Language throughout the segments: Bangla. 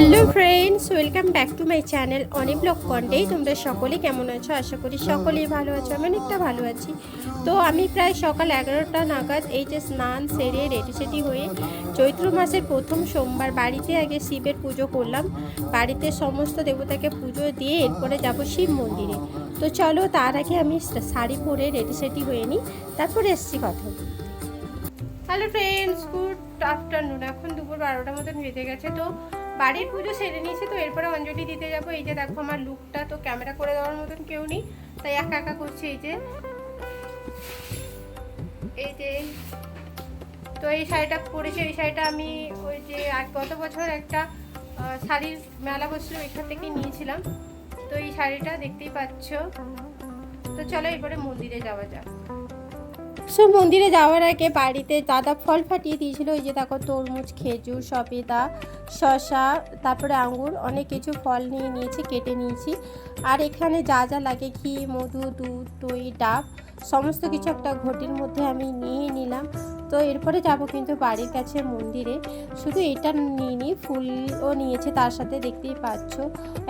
Hello friends, welcome back to my channel অনেক ব্লগ কন্টেই। তোমরা সকলে কেমন আছো? আশা করি সকলেই ভালো আছো, আমি অনেকটা ভালো আছি। তো আমি প্রায় সকাল এগারোটা নাগাদ এই যে স্নান সেরে রেডি সেটি হয়ে চৈত্র মাসের প্রথম সোমবার বাড়িতে আগে শিবের পুজো করলাম। বাড়িতে সমস্ত দেবতাকে পুজো দিয়ে এরপরে যাব শিব মন্দিরে। তো চলো তার আগে আমি শাড়ি পরে রেডি সেটি হয়ে নিই, তারপরে এসছি কথা হ্যালো ফ্রেন্ডস, গুড আফটারনুন। এখন দুপুর বারোটার মতন বেজে গেছে, তো বাড়ির পুজো সেরে নিয়েছে, তো এরপরে অঞ্জলি দিতে যাব। এই যে দেখো আমার লুকটা তো ক্যামেরা করে দেওয়ার মতন কেউ নেই, তাই একা একা করছি এই যে। এই যে, তো এই শাড়িটা পরেছি, এই শাড়িটা আমি ওই যে গত বছর একটা শাড়ির মেলা বসছিল এখান থেকে নিয়েছিলাম। তো এই শাড়িটা দেখতেই পাচ্ছ। তো চলো এরপরে মন্দিরে যাওয়া যাক। সো মন্দিরে যাওয়ার আগে বাড়িতে দাদা ফল ফাটিয়ে দিয়েছিল ওই যে দেখো তরমুজ, খেজুর, সবেদা শশা তারপরে আঙুর অনেক কিছু ফল নিয়ে নিয়েছি, কেটে নিয়েছি। আর এখানে যা যা লাগে, ঘি, মধু, দুধ, দই, ডাব, সমস্ত কিছু একটা ঘটির মধ্যে আমি নিয়ে নিলাম। তো এরপরে যাব কিন্তু বাড়ির কাছে মন্দিরে। শুধু এটা নিয়ে ফুলও নিয়েছে তার সাথে, দেখতেই পাচ্ছ।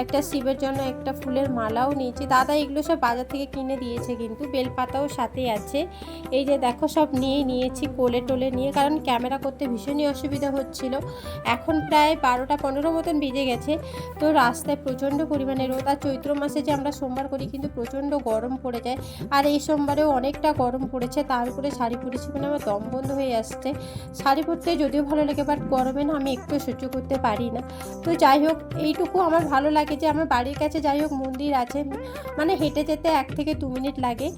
একটা শিবের জন্য একটা ফুলের মালাও নিয়েছি। দাদা এগুলো সব বাজার থেকে কিনে দিয়েছে কিন্তু, বেলপাতাও সাথে আছে। এই যে দেখো, সব নিয়ে নিয়েছি, কোলে টোলে নিয়ে, কারণ ক্যামেরা করতে ভীষণই অসুবিধা হচ্ছিল। এখন প্রায় বারোটা পনেরো মতন বেজে গেছে। তো রাস্তায় প্রচণ্ড পরিমাণে রোদ। আর চৈত্র মাসে যে আমরা সোমবার করি কিন্তু প্রচণ্ড গরম পড়ে যায়। আর এই সোমবারেও অনেকটা গরম পড়েছে। তার উপরে শাড়ি পরেছি মানে আমার দম বন্ধ হয়ে আসছে। শাড়ি পরতে যদিও ভালো লাগে বাট গরমে না, আমি একটু সহ্য করতে পারি না। তো যাই হোক, এইটুকু আমার ভালো লাগে যে আমার বাড়ির কাছে যাই হোক মন্দির আছে মানে হেঁটে যেতে এক থেকে দু মিনিট লাগে।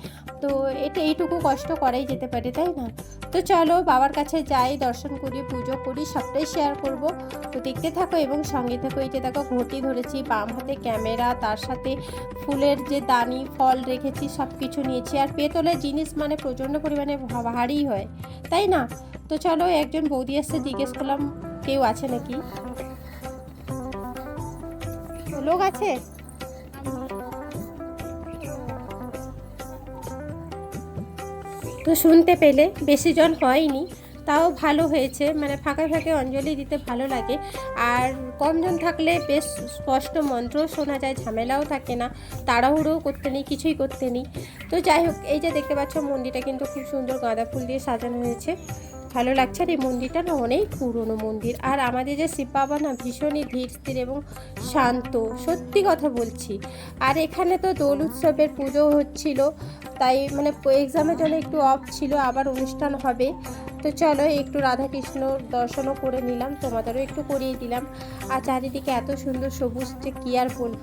তো এটা এইটুকু কষ্ট করাই যেতে পারে, তাই না? তো চলো, বাবার কাছে যাই, দর্শন করি, পুজো করি, সবটাই শেয়ার করব। তো দেখতে থাকো এবং সঙ্গে থাকো, এই যে দেখো ঘটি ধরেছি, বাম হাতে ক্যামেরা তার সাথে ফুলের যে দানি, ফল রেখেছি সব কিছু নিয়েছি। আর পেতলের জিনিস মানে প্রচণ্ড পরিমাণে ভারী হয়, তাই না? তো চলো, একজন বৌদি আসছে জিজ্ঞেস করলাম, কেউ আছে নাকি? লোক আছে? তো শুনতে পেলে, বেশি জন হয়নি। তাও ভালো হয়েছে। মানে ফাঁকে ফাঁকে অঞ্জলি দিতে ভালো লাগে। আর কমজন থাকলে বেশ স্পষ্ট মন্ত্রও শোনা যায়, ঝামেলাও থাকে না। তাড়াহুড়োও করতে নেই, কিছুই করতে নেই। তো যাই হোক, এই যে দেখতে পাচ্ছ মন্দিরটা কিন্তু খুব সুন্দর গাঁদা ফুল দিয়ে সাজানো হয়েছে। ভালো লাগছে আর এই মন্দিরটা না অনেক পুরনো মন্দির। আর আমাদের যে শিব বাবা না ভীষণই ধীর, স্থির এবং শান্ত, সত্যি কথা বলছি। আর এখানে তো দোল উৎসবের পুজো হচ্ছিল, তাই মানে এক্সামের জন্য একটু অফ ছিল, আবার অনুষ্ঠান হবে। তো চলো, একটু রাধাকৃষ্ণ দর্শনও করে নিলাম, তোমাদেরও একটু করিয়ে দিলাম। আর চারিদিকে এত সুন্দর সবুজ যে কী আর বলব।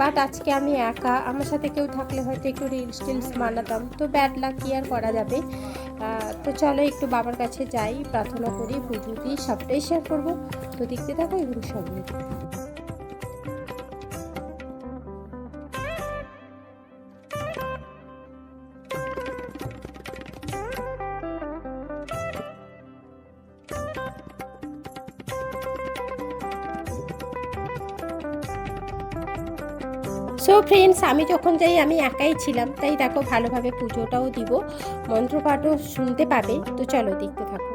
বাট আজকে আমি একা, আমার সাথে কেউ থাকলে হয়তো একটু রিলস টিলস বানাতাম। তো ব্যাড লাক কি আর করা যাবে? তো চলো একটু বাবার কাছে যাই, প্রার্থনা করি, পুজো দিই, সবটাই শেয়ার করব। তো দেখতে থাকো এগুলো সব সো ফ্রেন্ডস আমি যখন যাই, আমি একাই ছিলাম। তাই দেখো, ভালোভাবে পুজোটাও দিব। মন্ত্রপাঠও শুনতে পাবে। তো চলো, দেখতে থাকো।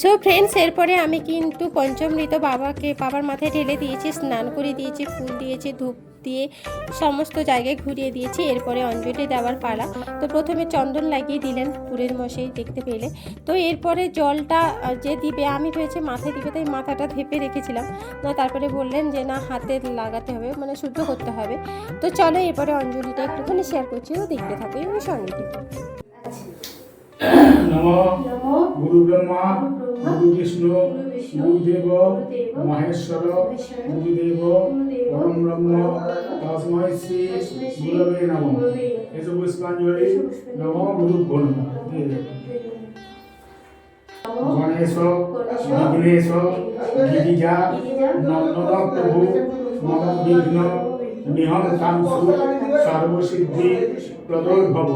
সো ফ্রেন্ডস এরপরে আমি কিন্তু পঞ্চমৃত বাবাকে, বাবার মাথায় ঢেলে দিয়েছি, স্নান করে দিয়েছি, ফুল দিয়েছি, ধূপ দিয়ে সমস্ত জায়গায় ঘুরিয়ে দিয়েছি। এরপরে অঞ্জলি দেওয়ার পালা। তো প্রথমে চন্দন লাগিয়ে দিলেন পুরের মশাই দেখতে পেলে। তো এরপরে জলটা যে দিবে আমি ভেবেছি মাথায় দিবে তাই মাথাটা ধেপে রেখেছিলাম। না তারপরে বললেন যে না হাতে লাগাতে হবে মানে শুদ্ধ করতে হবে। তো চলো এরপরে অঞ্জলিটা একটুখানি শেয়ার করছি ও দেখতে থাকো এবং সঙ্গে নম। গুরু ব্রহ্মা গুরু বিষ্ণু গুরুদেব মহেশ্বর গুরুদেব পরম ব্রহ্ম শ্রী গুরবে নম। এসব পুষ্পাঞ্জলি নম গুরু ব্রহ্ম গণেশ বিঘ্নেশ গিরিজা নন্দন প্রভু মম বিঘ্ন নিহন্তাংশু সর্বসিদ্ধি। প্রদোদ্ভব।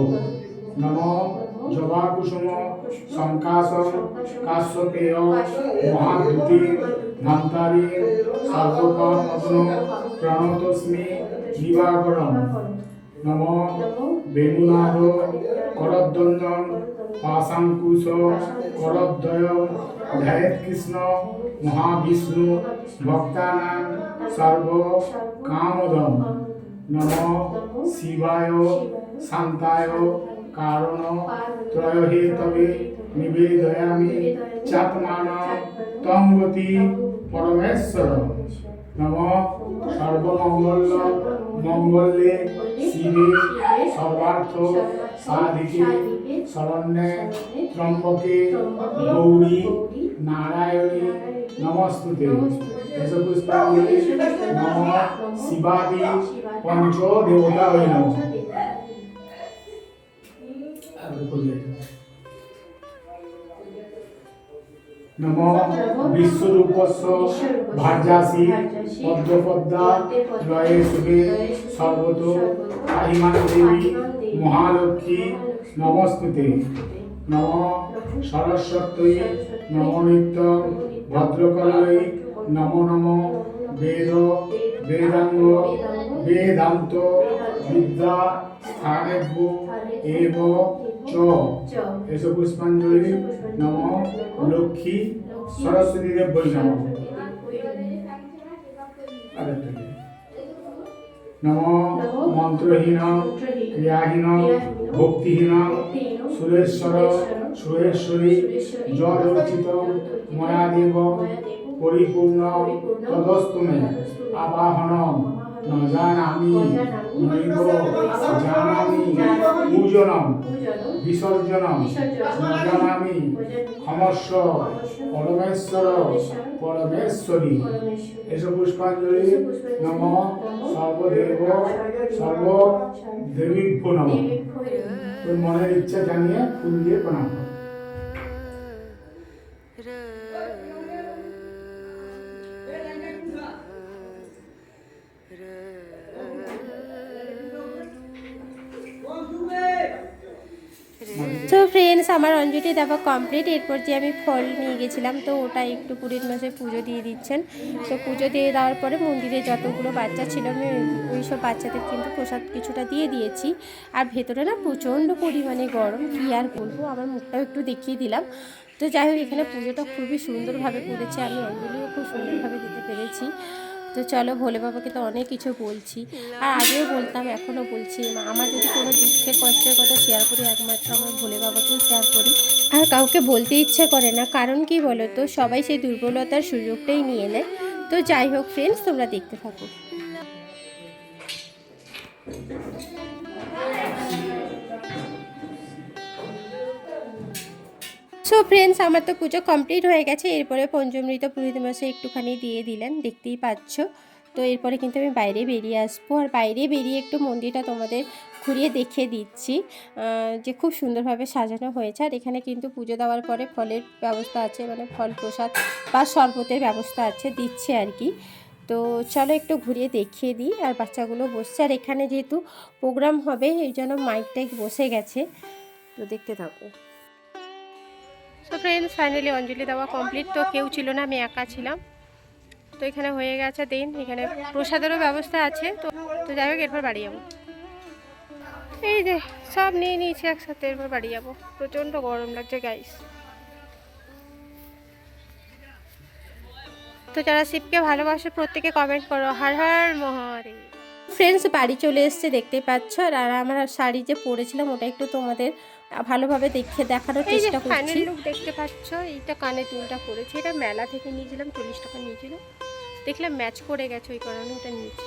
নম জবাকুসুম শঙ্কাসন, কাশ্যপেয়, মহাদ্যুতি ধান্তারী সর্বপত্ন প্রণতস্মি দিবাকরম নম বেণুনাদ করদ্দণ্ডন পাশাঙ্কুশ, করদ্বয় ধ্যায়েত কৃষ্ণ মহাবিষ্ণু ভক্তানাং সর্ব কামদম। নম শিবায়, শান্তায় কারণ ত্রয়হে তবে নিবেদয়ামি চাত্মান তঙ্গতি পরমেশ্বর। নম সর্বমঙ্গল মঙ্গলে শিবে সর্বার্থ সাধিকে শরণ্যে ত্রম্বকে গৌরী নারায়ণী নমস্তুতে। পুষ্পাঞ্জলি নম শিবাদি পঞ্চ দেবতা হই নম নম বিশ্বরূপস্য ভার্যাসি পদ্মপদ্মা লয়ে শুভে সর্বত আহিমান দেবী মহালক্ষ্মী নমস্তুতে। নম সরস্বত্যই নম নিত্য ভদ্রকলয়ী নম নম বেদ বেদাঙ্গ বেদান্ত বিদ্যা স্থানেভ্য এব চ। এসব পুষ্পাঞ্জলি নম লক্ষ্মী সরস্বতী দেব বৈ নম। নম। মন্ত্রহীন ক্রিয়াহীন ভক্তিহীন সুরেশ্বর সুরেশ্বরী যদর্চিত ময়াদেব পরিপূর্ণ তদস্তুমে আবাহন ন জানামি। নৈব জানামি পূজনম বিসর্জনম জানামি ক্ষমস্ব পরমেশ্বর পরমেশ্বরী এসব পুষ্পাঞ্জলি নম সর্বদেব সর্ব দেবীভ্য নম। তোর মনের ইচ্ছা জানিয়ে ফুল দিয়ে প্রণাম কর। আমার অঞ্জলি দেওয়া কমপ্লিট এরপর যে আমি ফল নিয়ে গেছিলাম, তো ওটা একটু পুরীর মাসে পুজো দিয়ে দিচ্ছেন। তো পুজো দিয়ে দেওয়ার পরে মন্দিরে যতগুলো বাচ্চা ছিল, আমি ওই সব বাচ্চাদের কিন্তু প্রসাদ কিছুটা দিয়ে দিয়েছি। আর ভেতরে না প্রচণ্ড পরিমাণে গরম, কী আর বলব, আমার মুখটাও একটু দেখিয়ে দিলাম। তো যাই হোক, এখানে পুজোটা খুবই সুন্দরভাবে করেছে। আমি অঞ্জলিও খুব সুন্দরভাবে দিতে পেরেছি। তো চলো ভোলে বাবাকে তো অনেক কিছু বলছি। আর আগেও বলতাম এখনও বলছি। আমার যদি কোনো দুঃখের কষ্টের কথা শেয়ার করি, একমাত্র আমার ভোলে বাবাকেই শেয়ার করি। আর কাউকে বলতে ইচ্ছে করে না। কারণ কি বলো তো, সবাই সেই দুর্বলতার সুযোগটাই নিয়ে নেয়। তো যাই হোক ফ্রেন্ডস তোমরা দেখতে থাকো। সো ফ্রেন্ডস আমার তো পুজো কমপ্লিট হয়ে গেছে। এরপরে পঞ্চমৃত পুরোহিত মাসে একটুখানি দিয়ে দিলেন, দেখতেই পাচ্ছ। তো এরপরে কিন্তু আমি বাইরে বেরিয়ে আসব। আর বাইরে বেরিয়ে একটু মন্দিরটা তোমাদের ঘুরিয়ে দেখিয়ে দিচ্ছি। যে খুব সুন্দরভাবে সাজানো হয়েছে। আর এখানে কিন্তু পুজো দেওয়ার পরে ফলের ব্যবস্থা আছে মানে ফল প্রসাদ বা শরবতের ব্যবস্থা আছে, দিচ্ছে আর কি। তো চলো একটু ঘুরিয়ে দেখিয়ে দিই। আর বাচ্চাগুলো বসছে। আর এখানে যেহেতু প্রোগ্রাম হবে, এই জন্য মাইক টাইক বসে গেছে। তো দেখতে থাকো। সো ফ্রেন্ডস ফাইনালি অঞ্জলি দেওয়া কমপ্লিট তো কেউ ছিল না, আমি একা ছিলাম। তো এখানে হয়ে গেছে দিন, এখানে প্রসাদেরও ব্যবস্থা আছে। তো তো যাই হোক, এরপর বাড়ি যাব। এই যে, সব নিয়ে নিয়েছি একসাথে, এরপর বাড়ি যাব। প্রচণ্ড গরম লাগছে গাইস তো যারা শিবকে ভালোবাসে, প্রত্যেকে কমেন্ট করো। হার হার মহারে ফ্রেন্ডস বাড়ি চলে এসছে দেখতে পাচ্ছ। আর আমার শাড়ি যে পরেছিলাম, ওটা একটু তোমাদের ভালোভাবে দেখে দেখানোর চেষ্টা করছি। কানের লুক দেখতে পাচ্ছ এইটা কানে তুলটা পড়েছে এটা মেলা থেকে নিয়েছিলাম চল্লিশ টাকা নিয়েছিল। দেখলাম ম্যাচ করে গেছে ওই কারণে ওটা নিয়েছি।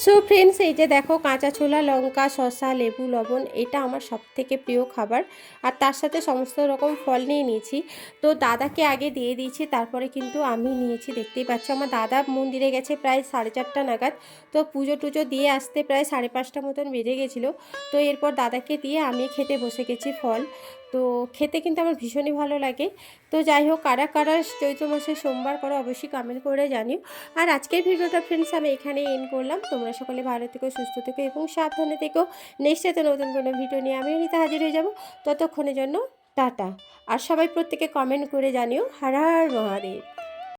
সো ফ্রেন্ডস এই যে দেখো কাঁচা ছোলা, লঙ্কা, শসা, লেবু, লবণ, এটা আমার সব থেকে প্রিয় খাবার। আর তার সাথে সমস্ত রকম ফল নিয়ে নিয়েছি। তো দাদাকে আগে দিয়ে দিয়েছি, তারপরে কিন্তু আমি নিয়েছি। দেখতেই পাচ্ছ, আমার দাদা মন্দিরে গেছে প্রায় সাড়ে চারটা নাগাদ। তো পুজো টুজো দিয়ে আসতে প্রায় সাড়ে পাঁচটা মতন বেজে গেছিল। তো এরপর দাদাকে দিয়ে আমি খেতে বসে গেছি ফল। তো খেতে কিন্তু আমার ভীষণই ভালো লাগে। তো যাই হোক, কারা কারা চৈত্র মাসে সোমবার করো অবশ্যই কমেন্ট করে জানিও। আর আজকের ভিডিওটা ফ্রেন্ডস আমি এখানে এন করলাম। তোমরা সকলে ভালো থেকো, সুস্থ থেকো এবং সাবধানে থেকো। নেক্সট নতুন কোনো ভিডিও নিয়ে আমি নিতে হাজির হয়ে যাব। ততক্ষণের জন্য টাটা। আর সবাই প্রত্যেকে কমেন্ট করে জানিও। হার হার মহাদেব।